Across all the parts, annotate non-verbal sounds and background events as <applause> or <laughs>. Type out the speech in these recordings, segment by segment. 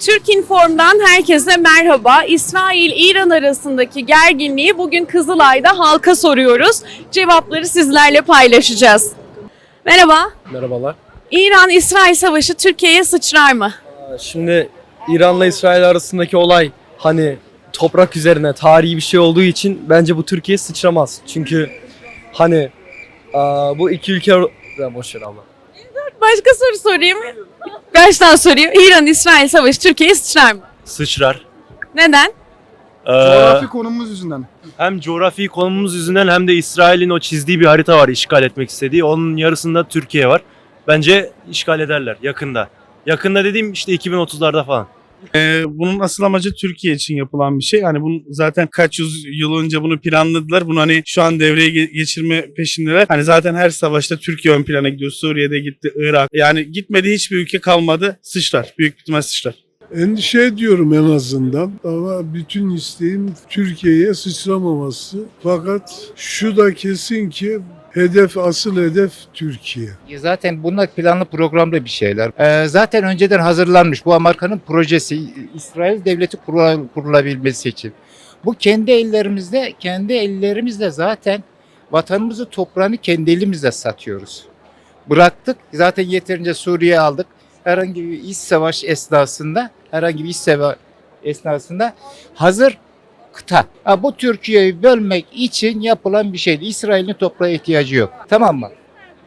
Türk Inform'dan herkese merhaba. İsrail-İran arasındaki gerginliği bugün Kızılay'da halka soruyoruz. Cevapları sizlerle paylaşacağız. Merhaba. Merhabalar. İran-İsrail savaşı Türkiye'ye sıçrar mı? Şimdi İran'la İsrail arasındaki olay hani toprak üzerine tarihi bir şey olduğu için bence bu Türkiye sıçramaz. Çünkü hani bu iki ülke ya boş ver abla. Başka soru sorayım. Baştan sorayım. İran-İsrail savaşı Türkiye'ye sıçrar mı? Sıçrar. Neden? Ee, Coğrafi konumumuz yüzünden. hem coğrafi konumumuz yüzünden hem de İsrail'in o çizdiği bir harita var işgal etmek istediği. Onun yarısında Türkiye var. Bence işgal ederler yakında. Yakında dediğim işte 2030'larda falan. Ee, bunun asıl amacı Türkiye için yapılan bir şey. Hani bunu zaten kaç yüz yıl önce bunu planladılar. Bunu hani şu an devreye ge- geçirme peşindeler. Hani zaten her savaşta Türkiye ön plana gidiyor. Suriye'de gitti, Irak. Yani gitmediği hiçbir ülke kalmadı. Sıçrar. Büyük ihtimal sıçrar. Endişe ediyorum en azından ama bütün isteğim Türkiye'ye sıçramaması. Fakat şu da kesin ki hedef asıl hedef Türkiye. Zaten bunlar planlı programlı bir şeyler. Ee, zaten önceden hazırlanmış bu Amerika'nın projesi İsrail devleti kurula- kurulabilmesi için. Bu kendi ellerimizde, kendi ellerimizle zaten vatanımızı, toprağını kendi elimizle satıyoruz. Bıraktık. Zaten yeterince Suriye aldık. Herhangi bir iç savaş esnasında, herhangi bir iç savaş esnasında hazır kıta. Ha, bu Türkiye'yi bölmek için yapılan bir şeydi. İsrail'in toprağa ihtiyacı yok. Tamam mı?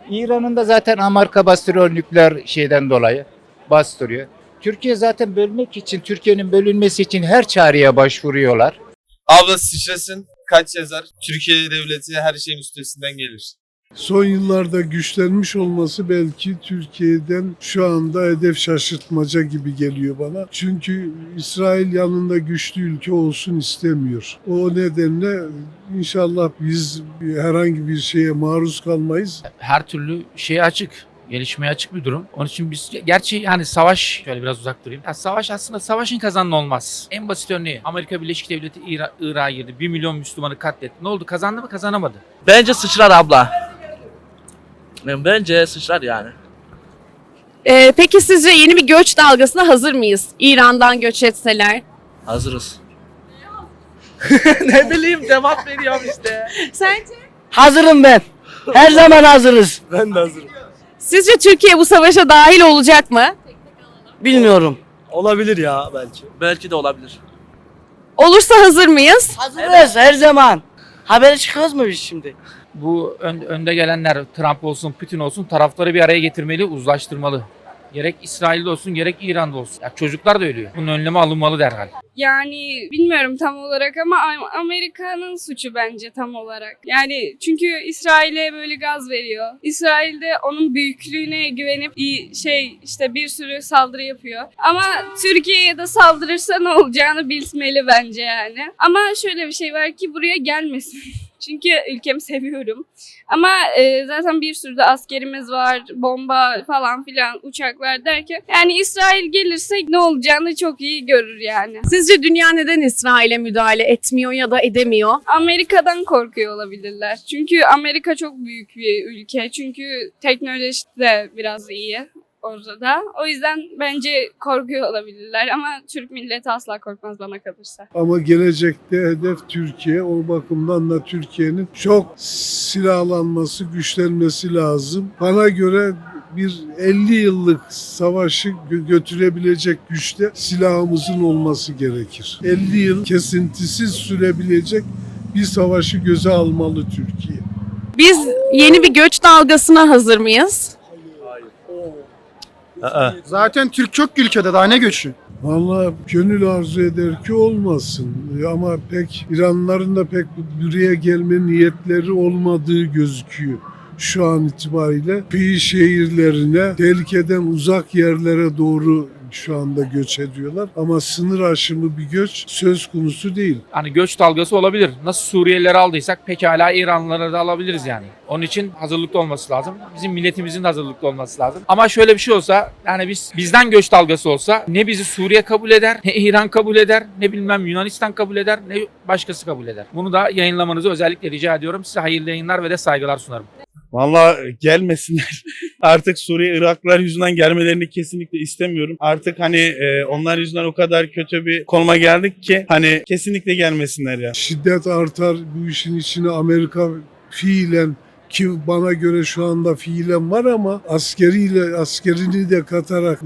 İran'ın da zaten Amerika bastırıyor nükleer şeyden dolayı. Bastırıyor. Türkiye zaten bölmek için, Türkiye'nin bölünmesi için her çareye başvuruyorlar. Abla sıçrasın kaç yazar? Türkiye devleti her şeyin üstesinden gelir. Son yıllarda güçlenmiş olması belki Türkiye'den şu anda hedef şaşırtmaca gibi geliyor bana. Çünkü İsrail yanında güçlü ülke olsun istemiyor. O nedenle inşallah biz herhangi bir şeye maruz kalmayız. her türlü şeye açık. Gelişmeye açık bir durum. Onun için biz gerçi yani savaş şöyle biraz uzak durayım. Ya savaş aslında savaşın kazanını olmaz. En basit örneği Amerika Birleşik Devleti İra- Irak'a girdi. 1 milyon Müslümanı katletti. Ne oldu? Kazandı mı? Kazanamadı. Bence sıçrar abla. Bence sıçrar yani. Ee, peki sizce yeni bir göç dalgasına hazır mıyız? İran'dan göç etseler. Hazırız. <laughs> ne bileyim cevap veriyorum işte. Sence? Hazırım ben. Her zaman hazırız. Ben de hazırım. Sizce Türkiye bu savaşa dahil olacak mı? Bilmiyorum. Olabilir ya belki. Belki de olabilir. Olursa hazır mıyız? Hazırız her zaman. Haberi çıkıyoruz mu biz şimdi? Bu ön- önde gelenler Trump olsun, Putin olsun tarafları bir araya getirmeli, uzlaştırmalı. Gerek İsrail'de olsun gerek İran'da olsun. Ya çocuklar da ölüyor. Bunun önlemi alınmalı derhal. Yani bilmiyorum tam olarak ama Am- Amerika'nın suçu bence tam olarak. Yani çünkü İsrail'e böyle gaz veriyor. İsrail de onun büyüklüğüne güvenip şey işte bir sürü saldırı yapıyor. Ama Türkiye'ye de saldırırsa ne olacağını bilmeli bence yani. Ama şöyle bir şey var ki buraya gelmesin. <laughs> Çünkü ülkemi <laughs> seviyorum. Ama e, zaten bir sürü de askerimiz var, bomba falan filan uçaklar derken yani İsrail gelirse ne olacağını çok iyi görür yani. Sizce dünya neden İsrail'e müdahale etmiyor ya da edemiyor? Amerika'dan korkuyor olabilirler. Çünkü Amerika çok büyük bir ülke. Çünkü teknoloji de biraz iyi orada. O yüzden bence korkuyor olabilirler ama Türk milleti asla korkmaz bana kalırsa. Ama gelecekte hedef Türkiye. O bakımdan da Türkiye'nin çok silahlanması, güçlenmesi lazım. Bana göre bir 50 yıllık savaşı gö- götürebilecek güçte silahımızın olması gerekir. 50 yıl kesintisiz sürebilecek bir savaşı göze almalı Türkiye. Biz yeni bir göç dalgasına hazır mıyız? Aa, Zaten Türk çok ülkede daha ne göçü? Valla gönül arzu eder ki olmasın ama pek İranlıların da pek buraya gelme niyetleri olmadığı gözüküyor. Şu an itibariyle kıyı şehirlerine, tehlikeden uzak yerlere doğru şu anda göç ediyorlar. Ama sınır aşımı bir göç söz konusu değil. Hani göç dalgası olabilir. Nasıl Suriyelileri aldıysak pekala İranlıları da alabiliriz yani. Onun için hazırlıklı olması lazım. Bizim milletimizin de hazırlıklı olması lazım. Ama şöyle bir şey olsa yani biz bizden göç dalgası olsa ne bizi Suriye kabul eder, ne İran kabul eder, ne bilmem Yunanistan kabul eder, ne başkası kabul eder. Bunu da yayınlamanızı özellikle rica ediyorum. Size hayırlı yayınlar ve de saygılar sunarım. Valla gelmesinler. <laughs> Artık Suriye, Iraklılar yüzünden gelmelerini kesinlikle istemiyorum. Artık hani e, onlar yüzünden o kadar kötü bir konuma geldik ki hani kesinlikle gelmesinler ya. Şiddet artar. Bu işin içine Amerika fiilen ki bana göre şu anda fiilen var ama askeriyle askerini de katarak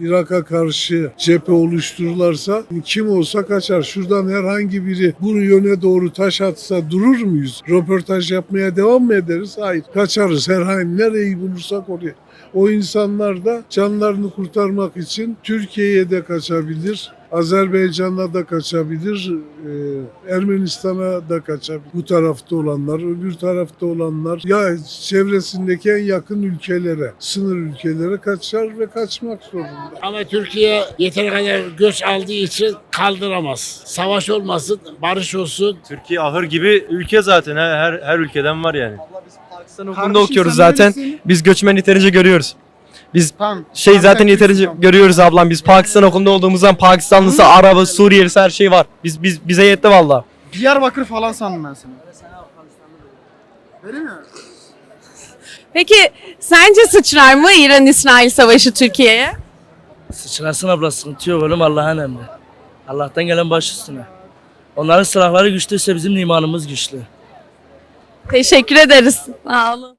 Irak'a karşı cephe oluştururlarsa kim olsa kaçar. Şuradan herhangi biri bu yöne doğru taş atsa durur muyuz? Röportaj yapmaya devam mı ederiz? Hayır. Kaçarız herhangi nereyi bulursak oraya. O insanlar da canlarını kurtarmak için Türkiye'ye de kaçabilir. Azerbaycan'a da kaçabilir, e, Ermenistan'a da kaçabilir. Bu tarafta olanlar, öbür tarafta olanlar ya çevresindeki en yakın ülkelere, sınır ülkelere kaçar ve kaçmak zorunda. Ama Türkiye yeteri kadar göç aldığı için kaldıramaz. Savaş olmasın, barış olsun. Türkiye ahır gibi ülke zaten her her, ülkeden var yani. Pakistan okulunda okuyoruz zaten. Biz göçmen yeterince görüyoruz. Biz Tamam. şey Tamam, zaten sen yeterince Türksün. görüyoruz ablam. Biz Pakistan okulunda olduğumuzdan Pakistanlısı, Arabı, Suriyelisi her şey var. Biz biz bize yetti valla. Diyarbakır falan sandım ben seni. Öyle mi? Peki sence sıçrar mı İran-İsrail savaşı Türkiye'ye? Sıçrasın abla sıkıntı yok oğlum Allah'ın emri. Allah'tan gelen baş üstüne. Onların silahları güçlüyse bizim imanımız güçlü. Teşekkür ederiz. Sağ olun.